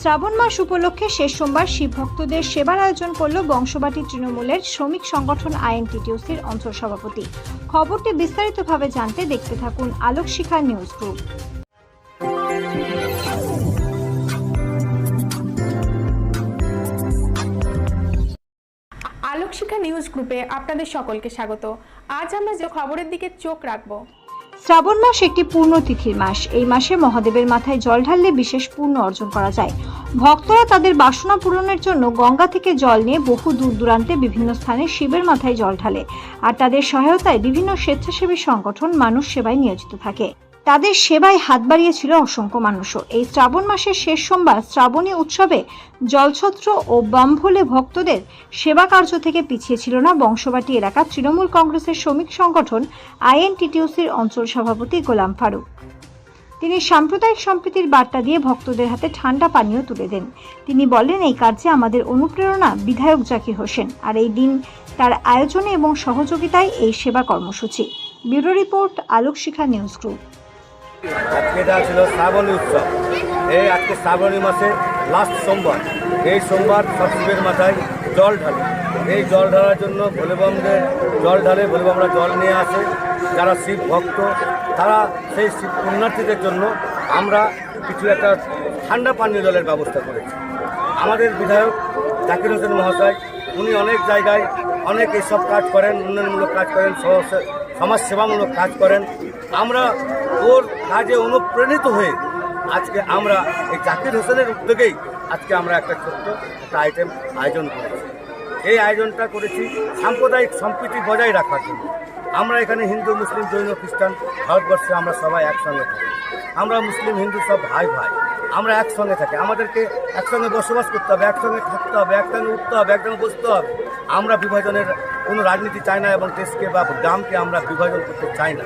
শ্রাবণ মাস উপলক্ষে শেষ সোমবার শিব ভক্তদের সেবার আয়োজন করল বংশবাটি তৃণমূলের শ্রমিক সংগঠন আইএনটিটিউসির অঞ্চল সভাপতি খবরটি বিস্তারিতভাবে জানতে দেখতে থাকুন Alok Shikha news group. Alokshikha news গ্রুপে আপনাদের সকলকে স্বাগত। আজ আমরা যে খবরের দিকে চোখ রাখব শ্রাবণ মাস একটি পূর্ণ তিথির মাস। এই মাসে মহাদেবের মাথায় জল ঢাললে বিশেষ পূর্ণ অর্জন করা যায়। ভক্তরা তাদের বাসনা পূরণের জন্য গঙ্গা থেকে জল নিয়ে বহু দূর দূরান্তে বিভিন্ন স্থানে শিবের মাথায় জল ঢালে। আর তাদের সহায়তায় বিভিন্ন স্বেচ্ছাসেবী সংগঠন মানুষ সেবায় নিয়োজিত থাকে। তাদের সেবায় হাত বাড়িয়েছিল অসংখ্য মানুষও। এই শ্রাবণ মাসের শেষ সোমবার শ্রাবণী উৎসবে জলছত্র ও বামভোলে ভক্তদের সেবা কার্য থেকে পিছিয়ে ছিল না বংশবাটি এলাকার তৃণমূল কংগ্রেসের শ্রমিক সংগঠন আইএনটিটিউসির অঞ্চল সভাপতি গোলাম ফারুক। তিনি সাম্প্রদায়িক সম্প্রীতির বার্তা দিয়ে ভক্তদের হাতে ঠান্ডা পানীয় তুলে দেন। তিনি বলেন, এই কার্যে আমাদের অনুপ্রেরণা বিধায়ক জাকির হোসেন। আর এই দিন তার আয়োজনে এবং সহযোগিতায় এই সেবা কর্মসূচি। Bureau report Alok Shikha news group. আজকে এটা ছিল শ্রাবণী উৎসব। এই আজকে শ্রাবণী মাসে লাস্ট সোমবার। এই সোমবার সব মাথায় জল ঢালে। এই জল ঢালার জন্য ভোলেবমদের জল ঢালে ভোলেবমরা জল নিয়ে আসে। যারা শিব ভক্ত, তারা সেই শিব পুণ্যার্থীদের জন্য আমরা কিছু একটা ঠান্ডা পানীয় জলের ব্যবস্থা করেছি। আমাদের বিধায়ক জাকির হোসেন মহাশয়, উনি অনেক জায়গায় অনেক এইসব কাজ করেন, উন্নয়নমূলক কাজ করেন, সমাজ সেবামূলক কাজ করেন। আমরা ওর কাজে অনুপ্রাণিত হয়ে আজকে আমরা এই জাকির হোসেনের উদ্যোগেই আজকে আমরা একটা ছোট্ট একটা আইটেম আয়োজন করেছি। এই আয়োজনটা করেছি সাম্প্রদায়িক সম্প্রীতি বজায় রাখার জন্য। আমরা এখানে হিন্দু, মুসলিম, জৈন, খ্রিস্টান, ভারতবর্ষে আমরা সবাই একসঙ্গে থাকি। আমরা মুসলিম, হিন্দু সব ভাই ভাই আমরা একসঙ্গে থাকি। আমাদেরকে একসঙ্গে বসবাস করতে হবে, একসঙ্গে থাকতে হবে, একসঙ্গে উঠতে হবে, একসঙ্গে বসতে হবে। আমরা বিভাজনের কোনো রাজনীতি চাই না এবং দেশকে বা গ্রামকে আমরা বিভাজন করতে চাই না।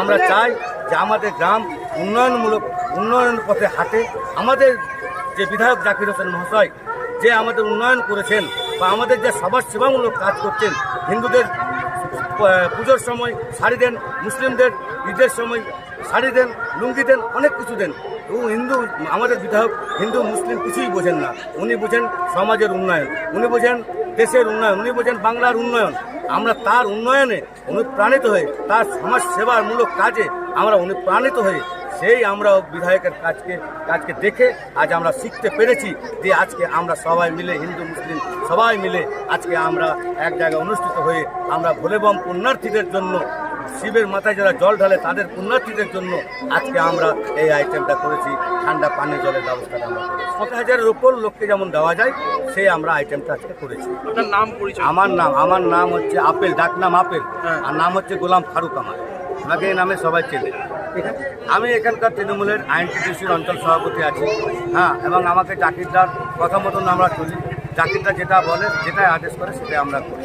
আমরা চাই যে আমাদের গ্রাম উন্নয়নমূলক উন্নয়নের পথে হাঁটে। আমাদের যে বিধায়ক জাকির হোসেন মহাশয়, যে আমাদের উন্নয়ন করেছেন বা আমাদের যে সমাজ সেবামূলক কাজ করছেন, হিন্দুদের পুজোর সময় শাড়ি দেন, মুসলিমদের ঈদের সময় শাড়ি দেন, লুঙ্গি দেন, অনেক কিছু দেন। ও হিন্দু, আমাদের বিধায়ক হিন্দু, মুসলিম কিছুই বোঝেন না। উনি বোঝেন সমাজের উন্নয়ন, উনি বোঝেন দেশের উন্নয়ন, উনি বোঝেন বাংলার উন্নয়ন। আমরা তার উন্নয়নে অনুপ্রাণিত হয়ে, তার সমাজ সেবার মূলক কাজে আমরা অনুপ্রাণিত হয়ে, সেই আমরা বিধায়কের কাজকে কাজকে দেখে আজ আমরা শিখতে পেরেছি যে আজকে আমরা সবাই মিলে, হিন্দু, মুসলিম সবাই মিলে আজকে আমরা এক জায়গায় অনুষ্ঠিত হয়ে আমরা ভোলেবম পুণ্যার্থীদের জন্য শিবের মাথায় যারা জল ঢালে তাদের পুণ্যার্থীদের জন্য আজকে আমরা এই আইটেমটা করেছি। ঠান্ডা পানীয় জলের ব্যবস্থাটা আমরা করেছি। কত হাজারের উপর লোককে যেমন দেওয়া যায় সেই আমরা আইটেমটা আজকে করেছি। নাম আমার নাম আমার নাম হচ্ছে আপেল ডাক নাম আপেল। হ্যাঁ। আর নাম হচ্ছে গোলাম ফারুক আমার। আমাকে এই নামে সবাই চেনে। আমি এখানকার তৃণমূলের আইনটিটিউসির অঞ্চল সভাপতি আছি। হ্যাঁ এবং আমাকে জাকিরদার কথা মতন আমরা চলি। জাকিরদার যেটা বলে যেটাই আদেশ করে সেটাই আমরা করি।